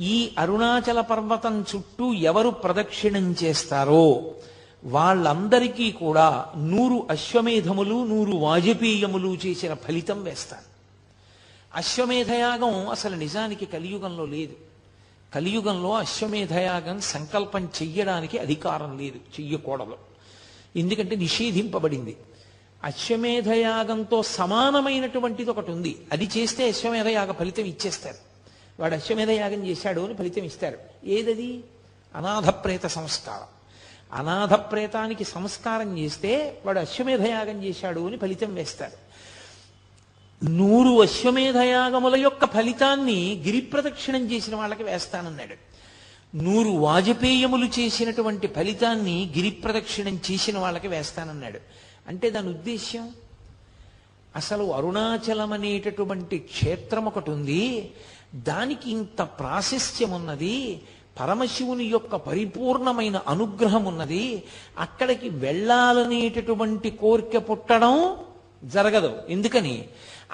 ఈ అరుణాచల పర్వతం చుట్టూ ఎవరు ప్రదక్షిణం చేస్తారో వాళ్ళందరికీ కూడా నూరు అశ్వమేధములు నూరు వాజపేయములు చేసిన ఫలితం వేస్తారు. అశ్వమేధయాగం అసలు నిజానికి కలియుగంలో లేదు. కలియుగంలో అశ్వమేధయాగం సంకల్పం చెయ్యడానికి అధికారం లేదు చెయ్యకూడదు. ఎందుకంటే నిషేధింపబడింది. అశ్వమేధయాగంతో సమానమైనటువంటిది ఒకటి ఉంది. అది చేస్తే అశ్వమేధయాగ ఫలితం ఇచ్చేస్తారు. వాడు అశ్వమేధయాగం చేశాడు అని ఫలితం ఇస్తారు. ఏదది? అనాథప్రేత సంస్కారం. అనాథప్రేతానికి సంస్కారం చేస్తే వాడు అశ్వమేధయాగం చేశాడు అని ఫలితం వేస్తారు. నూరు అశ్వమేధయాగముల యొక్క ఫలితాన్ని గిరిప్రదక్షిణం చేసిన వాళ్ళకి వేస్తానన్నాడు. నూరు వాజపేయములు చేసినటువంటి ఫలితాన్ని గిరిప్రదక్షిణం చేసిన వాళ్ళకి వేస్తానన్నాడు. అంటే దాని ఉద్దేశ్యం? అసలు అరుణాచలం అనేటటువంటి క్షేత్రం ఒకటి ఉంది. దానికి ఇంత ప్రాశస్త్యం ఉన్నది పరమశివుని యొక్క పరిపూర్ణమైన అనుగ్రహం ఉన్నది అక్కడికి వెళ్ళాలనేటటువంటి కోరిక పుట్టడం జరగదు. ఎందుకని?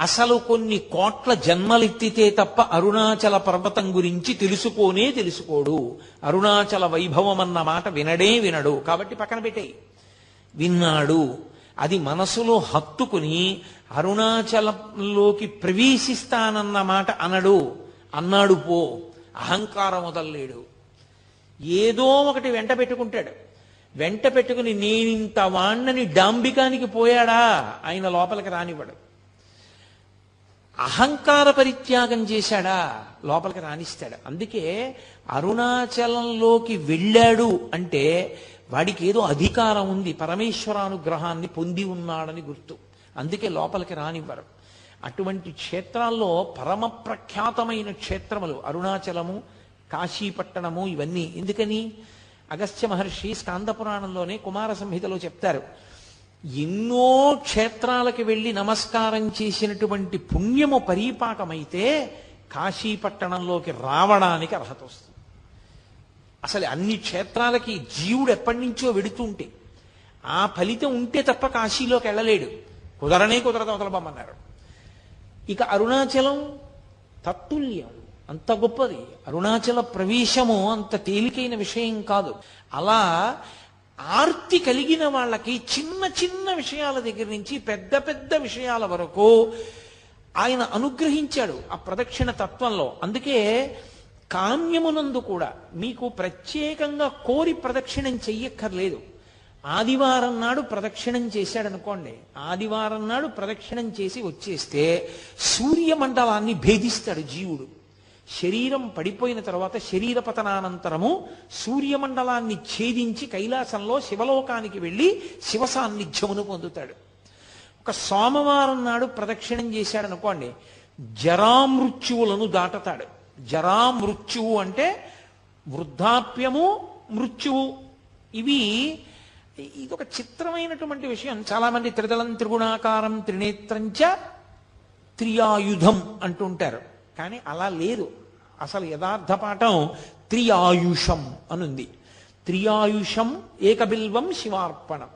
అసలు కొన్ని కోట్ల జన్మలెత్తితే తప్ప అరుణాచల పర్వతం గురించి తెలుసుకోనే తెలుసుకోడు. అరుణాచల వైభవం అన్న మాట వినడే వినడు. కాబట్టి పక్కన పెట్టే విన్నాడు. అది మనసులో హత్తుకుని అరుణాచలంలోకి ప్రవేశిస్తానన్న మాట అనడు. అన్నాడు పో. అహంకారం వదల్లేడు. ఏదో ఒకటి వెంట పెట్టుకుంటాడు. వెంట పెట్టుకుని నేనింత వాణ్ణని డాంబికానికి పోయాడా? ఆయన లోపలికి రానివ్వడు. అహంకార పరిత్యాగం చేశాడా? లోపలికి రాణిస్తాడు అందుకే అరుణాచలంలోకి వెళ్ళాడు అంటే వాడికి ఏదో అధికారం ఉంది. పరమేశ్వరానుగ్రహాన్ని పొంది ఉన్నాడని గుర్తు. అందుకే లోపలికి రానివ్వరు. అటువంటి క్షేత్రాల్లో పరమ ప్రఖ్యాతమైన క్షేత్రములు అరుణాచలము కాశీపట్టణము ఇవన్నీ. ఎందుకని? అగస్త్య మహర్షి స్కాంద పురాణంలోనే కుమార సంహితలో చెప్తారు ఎన్నో క్షేత్రాలకు వెళ్ళి నమస్కారం చేసినటువంటి పుణ్యము పరీపాకమైతే కాశీపట్టణంలోకి రావడానికి అర్హత వస్తుంది. అసలు అన్ని క్షేత్రాలకి జీవుడు ఎప్పటి నుంచో వెడుతుంటే ఆ ఫలితం ఉంటే తప్ప కాశీలోకి వెళ్ళలేడు. కుదరనే కుదరదు అవతలబమ్మన్నారు ఇక అరుణాచలం తత్తుల్యం అంత గొప్పది. అరుణాచల ప్రవేశము అంత తేలికైన విషయం కాదు. అలా ఆర్తి కలిగిన వాళ్ళకి చిన్న చిన్న విషయాల దగ్గర నుంచి పెద్ద పెద్ద విషయాల వరకు ఆయన అనుగ్రహించాడు ఆ ప్రదక్షిణ తత్వంలో. అందుకే కామ్యమునందు కూడా మీకు ప్రత్యేకంగా కోరి ప్రదక్షిణం చెయ్యక్కర్లేదు. ఆదివారం నాడు ప్రదక్షిణం చేశాడనుకోండి ఆదివారం నాడు ప్రదక్షిణం చేసి వచ్చేస్తే సూర్యమండలాన్ని భేదిస్తాడు జీవుడు. శరీరం పడిపోయిన తర్వాత శరీర పతనానంతరము సూర్యమండలాన్ని ఛేదించి కైలాసంలో శివలోకానికి వెళ్ళి శివ సాన్నిధ్యమును పొందుతాడు. ఒక సోమవారం నాడు ప్రదక్షిణం చేశాడు అనుకోండి జరామృత్యువులను దాటతాడు. జరామృత్యువు అంటే వృద్ధాప్యము మృత్యువు. ఇవి ఇది ఒక చిత్రమైనటువంటి విషయం. చాలామంది త్రిదళం త్రిగుణాకారం త్రినేత్రంచ త్రియాయుధం అంటుంటారు కానీ అలా లేదు. అసలు యథార్థ పాఠం త్రియాయుషం అనుంది. త్రియాయుషం ఏకబిల్వం శివార్పణం.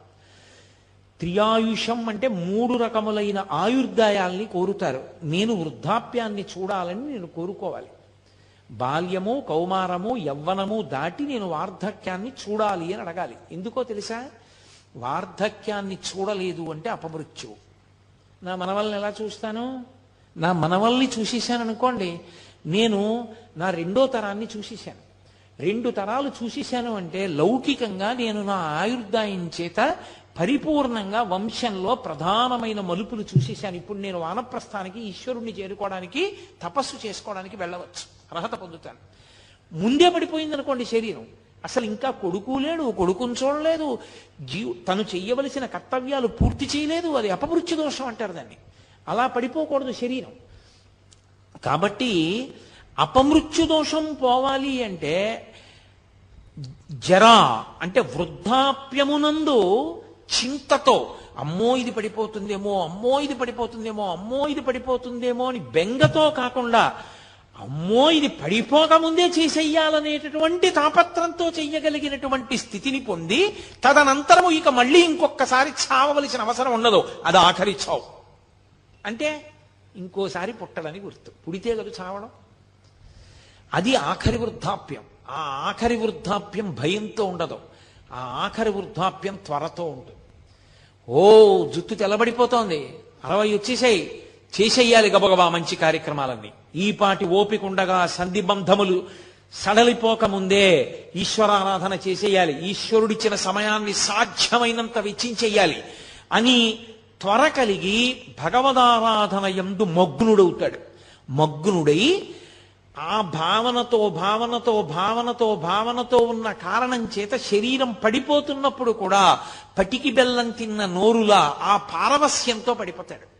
త్రియాయుషం అంటే మూడు రకములైన ఆయుర్దాయాల్ని కోరుతారు. నేను వృద్ధాప్యాన్ని చూడాలని నేను కోరుకోవాలి. బాల్యము కౌమారము యవ్వనము దాటి నేను వార్ధక్యాన్ని చూడాలి అని అడగాలి. ఎందుకో తెలుసా? వార్ధక్యాన్ని చూడలేదు అంటే అపమృత్యువు. నా మనవల్ని ఎలా చూస్తాను? నా మనవల్ని చూసేశాను అనుకోండి నేను నా రెండో తరాన్ని చూసేశాను. రెండు తరాలు చూసేశాను అంటే లౌకికంగా నేను నా ఆయుర్దాయం చేత పరిపూర్ణంగా వంశంలో ప్రధానమైన మలుపులు చూసేశాను. ఇప్పుడు నేను వానప్రస్థానికి ఈశ్వరుణ్ణి చేరుకోవడానికి తపస్సు చేసుకోవడానికి వెళ్ళవచ్చు. అర్హత పొందుతాను. ముందే పడిపోయింది అనుకోండి శరీరం. అసలు ఇంకా కొడుకు లేడు కొడుకుని చూడలేదు. జీవు తను చెయ్యవలసిన కర్తవ్యాలు పూర్తి చేయలేదు. అది అపమృత్యు దోషం అంటారు దాన్ని. అలా పడిపోకూడదు శరీరం. కాబట్టి అపమృత్యు దోషం పోవాలి అంటే జరా అంటే వృద్ధాప్యమునందు చింతతో అమ్మో ఇది పడిపోతుందేమో అమ్మో ఇది పడిపోతుందేమో అమ్మో ఇది పడిపోతుందేమో అని బెంగతో కాకుండా అమ్మో ఇది పడిపోకముందే చేసేయాలనేటటువంటి తాపత్రంతో చెయ్యగలిగినటువంటి స్థితిని పొంది తదనంతరము ఇక మళ్ళీ ఇంకొకసారి చావవలసిన అవసరం ఉండదు. అది ఆఖరి చావు. అంటే ఇంకోసారి పుట్టడని గుర్తు. పుడితే కదా చావడం. అది ఆఖరి వృద్ధాప్యం. ఆ ఆఖరి వృద్ధాప్యం భయంతో ఉండదు. ఆ ఆఖరి వృద్ధాప్యం త్వరతో ఉంటుంది. ఓ జుత్తు తెల్లబడిపోతోంది. అరవై వచ్చేసాయి. చేసేయాలి గబగబా మంచి కార్యక్రమాలన్నీ. ఈపాటి ఓపికండగా సంధిబంధములు సంధి బంధములు సడలిపోకముందే ఈశ్వరారాధన చేసేయాలి. ఈశ్వరుడిచ్చిన సమయాన్ని సాధ్యమైనంత వెచ్చించేయాలి. అని త్వర కలిగి భగవదారాధన ఎందు మగ్నుడవుతాడు. మగ్నుడై ఆ భావనతో భావనతో భావనతో భావనతో ఉన్న కారణం చేత శరీరం పడిపోతున్నప్పుడు కూడా పటికి బెల్లం తిన్న నోరులా ఆ పారవస్యంతో పడిపోతాడు.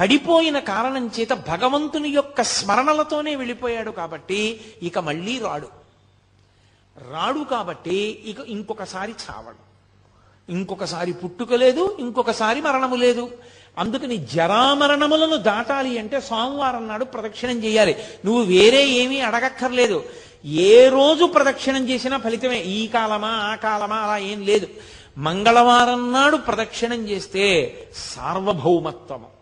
పడిపోయిన కారణం చేత భగవంతుని యొక్క స్మరణలతోనే వెళ్ళిపోయాడు కాబట్టి ఇక మళ్ళీ రాడు. రాడు కాబట్టి ఇక ఇంకొకసారి చావడు. ఇంకొకసారి పుట్టుక లేదు ఇంకొకసారి మరణము లేదు. అందుకని జరామరణములను దాటాలి అంటే సోమవారం నాడు ప్రదక్షిణం చేయాలి. నువ్వు వేరే ఏమీ అడగక్కర్లేదు. ఏ రోజు ప్రదక్షిణం చేసినా ఫలితమే. ఈ కాలమా ఆ కాలమా అలా ఏం లేదు. మంగళవారం నాడు ప్రదక్షిణం చేస్తే సార్వభౌమత్వము.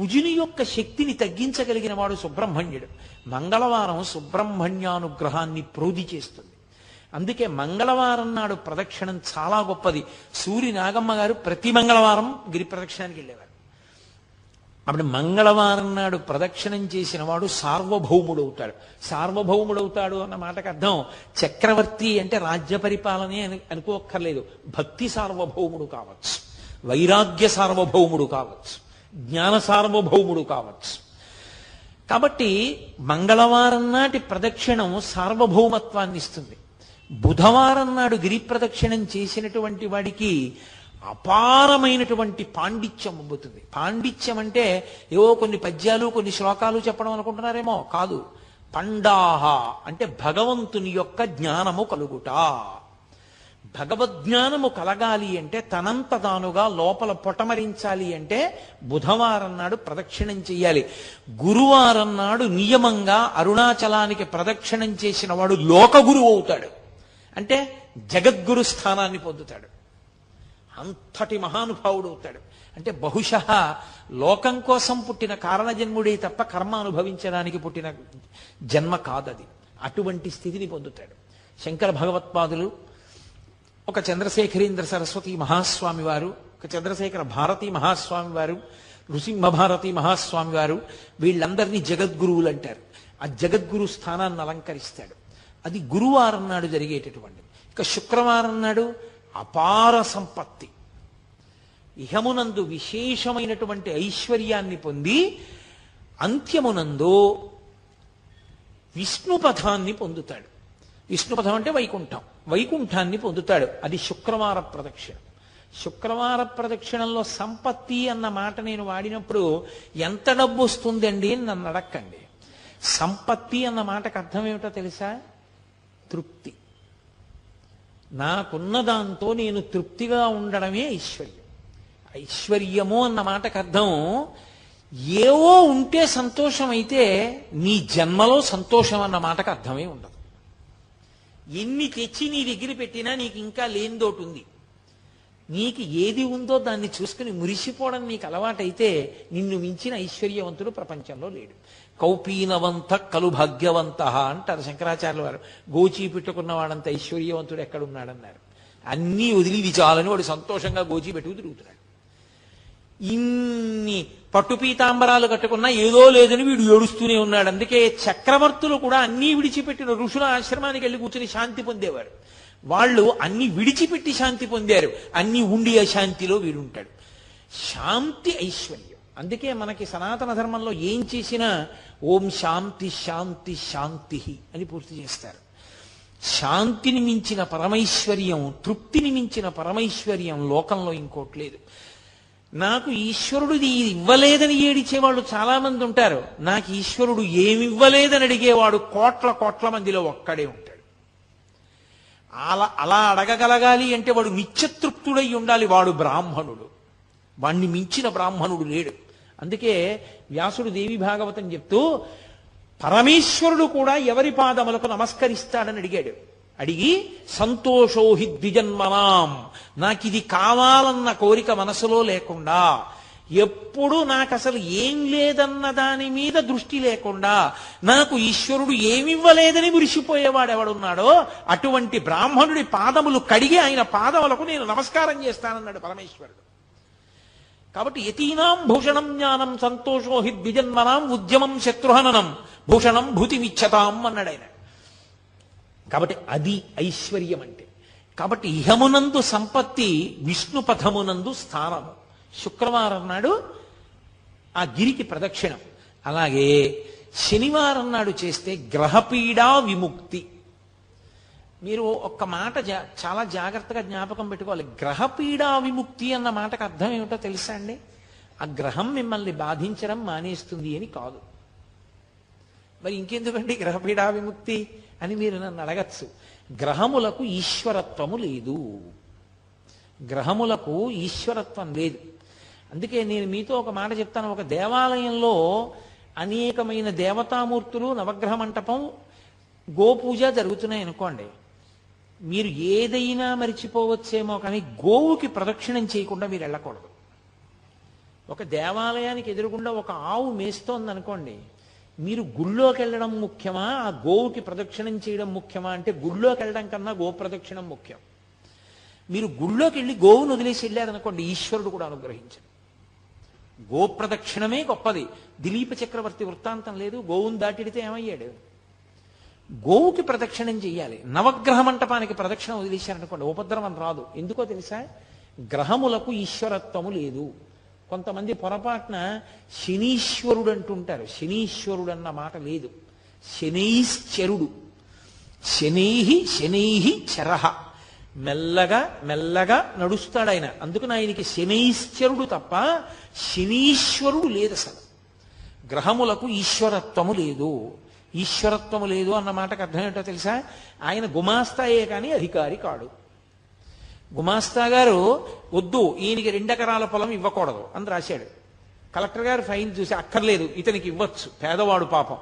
కుజుని యొక్క శక్తిని తగ్గించగలిగిన వాడు సుబ్రహ్మణ్యుడు. మంగళవారం సుబ్రహ్మణ్యానుగ్రహాన్ని ప్రోధి చేస్తుంది. అందుకే మంగళవారం నాడు ప్రదక్షిణం చాలా గొప్పది. సూరి నాగమ్మ గారు ప్రతి మంగళవారం గిరి ప్రదక్షిణానికి వెళ్ళేవారు. అప్పుడు మంగళవారం నాడు ప్రదక్షిణం చేసిన వాడు సార్వభౌముడు అవుతాడు. సార్వభౌముడు అవుతాడు అన్న మాటకు అర్థం చక్రవర్తి అంటే రాజ్య పరిపాలనే అని అనుకోక్కర్లేదు. భక్తి సార్వభౌముడు కావచ్చు. వైరాగ్య సార్వభౌముడు కావచ్చు. జ్ఞాన సార్వభౌముడు కావచ్చు. కాబట్టి మంగళవారం నాటి ప్రదక్షిణం సార్వభౌమత్వాన్ని ఇస్తుంది. బుధవారం నాడు గిరి ప్రదక్షిణం చేసినటువంటి వాడికి అపారమైనటువంటి పాండిత్యం అబ్బుతుంది పాండిత్యం అంటే ఏవో కొన్ని పద్యాలు కొన్ని శ్లోకాలు చెప్పడం అనుకుంటున్నారేమో? కాదు. పండాహ అంటే భగవంతుని యొక్క జ్ఞానము కలుగుట. భగవద్జ్ఞానము కలగాలి అంటే తనంత తానుగా లోపల పొటమరించాలి అంటే బుధవారం నాడు ప్రదక్షిణం చెయ్యాలి. గురువారం నాడు నియమంగా అరుణాచలానికి ప్రదక్షిణం చేసిన వాడు లోకగురువు అవుతాడు. అంటే జగద్గురు స్థానాన్ని పొందుతాడు. అంతటి మహానుభావుడు అవుతాడు. అంటే బహుశ లోకం కోసం పుట్టిన కారణజన్ముడే తప్ప కర్మ అనుభవించడానికి పుట్టిన జన్మ కాదది. అటువంటి స్థితిని పొందుతాడు. శంకర భగవత్పాదులు ఒక చంద్రశేఖరేంద్ర సరస్వతి మహాస్వామి వారు ఒక చంద్రశేఖర భారతి మహాస్వామి వారు నృసింహ భారతి మహాస్వామి వారు వీళ్ళందరినీ జగద్గురువులు అంటారు. ఆ జగద్గురు స్థానాన్ని అలంకరిస్తాడు. అది గురువారం నాడు జరిగేటటువంటి ఇక శుక్రవారం నాడు అపార సంపత్తి. ఇహమునందు విశేషమైనటువంటి ఐశ్వర్యాన్ని పొంది అంత్యమునందు విష్ణుపథాన్ని పొందుతాడు. విష్ణుపథం అంటే వైకుంఠం. వైకుంఠాన్ని పొందుతాడు. అది శుక్రవార ప్రదక్షిణ. శుక్రవార ప్రదక్షిణంలో సంపత్తి అన్న మాట నేను వాడినప్పుడు ఎంత డబ్బు వస్తుందండి అని నన్ను అడక్కండి. సంపత్తి అన్న మాటకు అర్థం ఏమిటో తెలుసా? తృప్తి. నాకున్న దాంతో నేను తృప్తిగా ఉండడమే ఐశ్వర్యం. ఐశ్వర్యము అన్న మాటకు అర్థం ఏవో ఉంటే సంతోషం అయితే నీ జన్మలో సంతోషం అన్న మాటకు అర్థమే ఉండదు. ఎన్ని తెచ్చి నీ దగ్గర పెట్టినా నీకు ఇంకా లేనిదోటి ఉంది. నీకు ఏది ఉందో దాన్ని చూసుకుని మురిసిపోవడం నీకు అలవాటైతే నిన్ను మించిన ఐశ్వర్యవంతుడు ప్రపంచంలో లేడు. కౌపీనవంత కలు భాగ్యవంత అంటారు శంకరాచార్యుల వారు. గోచీ పెట్టుకున్న వాడంత ఐశ్వర్యవంతుడు ఎక్కడున్నాడన్నారు. అన్నీ వదిలి ఇది చాలని వాడు సంతోషంగా గోచీ పెట్టుకు తిరుగుతున్నాడు. ఇన్ని పట్టు పీతాంబరాలు కట్టుకున్నా ఏదో లేదని వీడు ఏడుస్తూనే ఉన్నాడు. అందుకే చక్రవర్తులు కూడా అన్నీ విడిచిపెట్టిన ఋషుల ఆశ్రమానికి వెళ్ళి కూర్చుని శాంతి పొందేవారు. వాళ్ళు అన్ని విడిచిపెట్టి శాంతి పొందారు. అన్ని ఉండి అశాంతిలో వీడుంటాడు. శాంతి ఐశ్వర్యం. అందుకే మనకి సనాతన ధర్మంలో ఏం చేసినా ఓం శాంతి శాంతి శాంతి అని పూర్తి చేస్తారు. శాంతిని మించిన పరమైశ్వర్యం తృప్తిని మించిన పరమైశ్వర్యం లోకంలో ఇంకోటి లేదు. నాకు ఈశ్వరుడు ఇవ్వలేదని ఏడిచేవాళ్ళు చాలా మంది ఉంటారు. నాకు ఈశ్వరుడు ఏమి ఇవ్వలేదని అడిగేవాడు కోట్ల కోట్ల మందిలో ఒక్కడే ఉంటాడు. అలా అలా అడగగలగాలి అంటే వాడు నిత్యతృప్తుడై ఉండాలి వాడు బ్రాహ్మణుడు. వాణ్ణి మించిన బ్రాహ్మణుడు లేడు. అందుకే వ్యాసుడు దేవి భాగవతం చెప్తూ పరమేశ్వరుడు కూడా ఎవరి పాదములకు నమస్కరిస్తాడని అడిగాడు. అడిగి సంతోషోహి ద్విజన్మనాం. నాకు ఇది కావాలన్న కోరిక మనసులో లేకుండా ఎప్పుడు నాకు అసలు ఏం లేదన్న దాని మీద దృష్టి లేకుండా నాకు ఈశ్వరుడు ఏమివ్వలేదని మురిసిపోయేవాడు ఎవడున్నాడో అటువంటి బ్రాహ్మణుడి పాదములు కడిగి ఆయన పాదములకు నేను నమస్కారం చేస్తానన్నాడు పరమేశ్వరుడు. కాబట్టి యతీనాం భూషణం జ్ఞానం సంతోషోహి ద్విజన్మనాం ఉద్యమం శత్రుహననం భూషణం భూతిమిచ్చతాం అన్నాడు ఆయన కాబట్టి అది ఐశ్వర్యం అంటే కాబట్టి ఇహమునందు సంపత్తి విష్ణు పథమునందు స్థానము శుక్రవారం నాడు ఆ గిరికి ప్రదక్షిణం. అలాగే శనివారం నాడు చేస్తే గ్రహపీడా విముక్తి. మీరు ఒక్క మాట జా- చాలా జాగ్రత్తగా జ్ఞాపకం పెట్టుకోవాలి. గ్రహపీడా విముక్తి అన్న మాటకు అర్థం ఏమిటో తెలుసా అండి? ఆ గ్రహం మిమ్మల్ని బాధించడం మానేస్తుంది అని కాదు. మరి ఇంకెందుకండి గ్రహపీడా విముక్తి? అని మీరు నన్ను అడగచ్చు. గ్రహములకు ఈశ్వరత్వము లేదు. గ్రహములకు ఈశ్వరత్వం లేదు. అందుకే నేను మీతో ఒక మాట చెప్తాను. ఒక దేవాలయంలో అనేకమైన దేవతామూర్తులు నవగ్రహ మంటపం గోపూజ జరుగుతున్నాయి అనుకోండి. మీరు ఏదైనా మరిచిపోవచ్చేమో కానీ గోవుకి ప్రదక్షిణం చేయకుండా మీరు వెళ్ళకూడదు. ఒక దేవాలయానికి ఎదురుగుండా ఒక ఆవు మేస్తోంది అనుకోండి మీరు గుళ్ళోకి వెళ్ళడం ముఖ్యమా? ఆ గోవుకి ప్రదక్షిణం చేయడం ముఖ్యమా? అంటే గుళ్ళోకి వెళ్ళడం కన్నా గో ప్రదక్షిణం ముఖ్యం. మీరు గుళ్ళోకి వెళ్ళి గోవును వదిలేసి వెళ్ళారనుకోండి ఈశ్వరుడు కూడా అనుగ్రహించారు గో ప్రదక్షిణమే గొప్పది. దిలీప చక్రవర్తి వృత్తాంతం లేదు గోవును దాటిడితే ఏమయ్యాడు? గోవుకి ప్రదక్షిణం చేయాలి నవగ్రహ మంటపానికి ప్రదక్షిణం వదిలేశారనుకోండి ఉపద్రవం రాదు. ఎందుకో తెలుసా? గ్రహములకు ఈశ్వరత్వము లేదు. కొంతమంది పొరపాటున శనీశ్వరుడు అంటుంటారు శనీశ్వరుడు అన్న మాట లేదు. శనైశ్చరుడు. శనైహి శనైహి చరహ మెల్లగా మెల్లగా నడుస్తాడు ఆయన అందుకని ఆయనకి శనైశ్చరుడు తప్ప శనీశ్వరుడు లేదు అసలు. గ్రహములకు ఈశ్వరత్వము లేదు. ఈశ్వరత్వము లేదు అన్న మాటకు అర్థం ఏంటో తెలుసా? ఆయన గుమాస్తాయే కానీ అధికారి కాడు. గుమాస్తా గారు వద్దు ఈయనకి రెండెకరాల పొలం ఇవ్వకూడదు అని రాశాడు. కలెక్టర్ గారు ఫైన్ చూసి అక్కర్లేదు ఇతనికి ఇవ్వచ్చు పేదవాడు పాపం.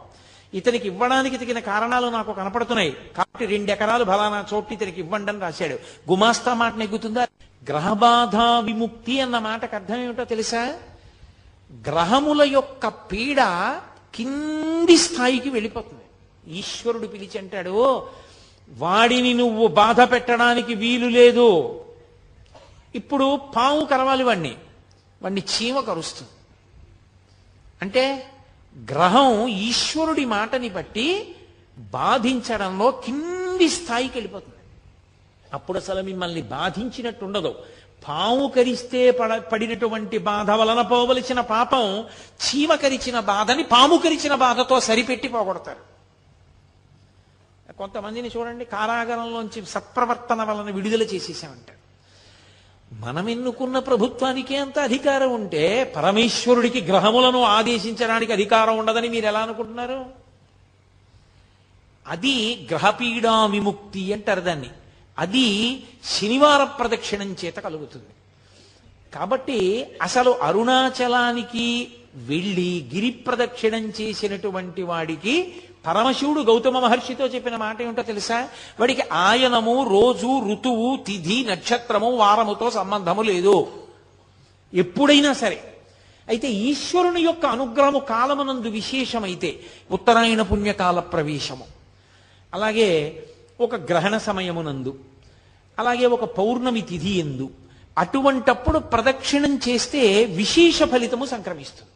ఇతనికి ఇవ్వడానికి తగిన కారణాలు నాకు కనపడుతున్నాయి. కాబట్టి రెండెకరాలు బలానా చోటు ఇతనికి ఇవ్వండి అని రాశాడు. గుమాస్తా మాట నెగ్గుతుందా? గ్రహబాధ విముక్తి అన్న మాటకు అర్థం ఏమిటో తెలుసా? గ్రహముల యొక్క పీడ కింది స్థాయికి వెళ్ళిపోతుంది. ఈశ్వరుడు పిలిచి అంటాడు వాడిని నువ్వు బాధ పెట్టడానికి వీలు లేదు. ఇప్పుడు పాము కరవాలి వాణ్ణి. వాణ్ణి చీమ కరుస్తుంది. అంటే గ్రహం ఈశ్వరుడి మాటని బట్టి బాధించడంలో కింది స్థాయికి వెళ్ళిపోతుంది. అప్పుడు అసలు మిమ్మల్ని బాధించినట్టు ఉండదు. పాము కరిస్తే పడ పడినటువంటి బాధ వలన పోవలసిన పాపం చీమ కరిచిన బాధని పాము కరిచిన బాధతో సరిపెట్టి పోగొడతారు. కొంతమందిని చూడండి కారాగారంలోంచి సత్ప్రవర్తన వలన విడుదల చేసేసామంటారు మనం ఎన్నుకున్న ప్రభుత్వానికే అంత అధికారం ఉంటే పరమేశ్వరుడికి గ్రహములను ఆదేశించడానికి అధికారం ఉండదని మీరు ఎలా అనుకుంటున్నారు? అది గ్రహపీడా విముక్తి అంటారు దాన్ని. అది శనివార ప్రదక్షిణం చేత కలుగుతుంది. కాబట్టి అసలు అరుణాచలానికి వెళ్ళి గిరి ప్రదక్షిణం చేసినటువంటి వాడికి పరమశివుడు గౌతమ మహర్షితో చెప్పిన మాట ఏమిటో తెలుసా? వాడికి ఆయనము రోజు ఋతువు తిథి నక్షత్రము వారముతో సంబంధము లేదు. ఎప్పుడైనా సరే. అయితే ఈశ్వరుని యొక్క అనుగ్రహము కాలమునందు విశేషమైతే ఉత్తరాయణ పుణ్యకాల ప్రవేశము. అలాగే ఒక గ్రహణ సమయమునందు అలాగే ఒక పౌర్ణమి తిథి ఎందు అటువంటప్పుడు ప్రదక్షిణం చేస్తే విశేష ఫలితము సంక్రమిస్తుంది.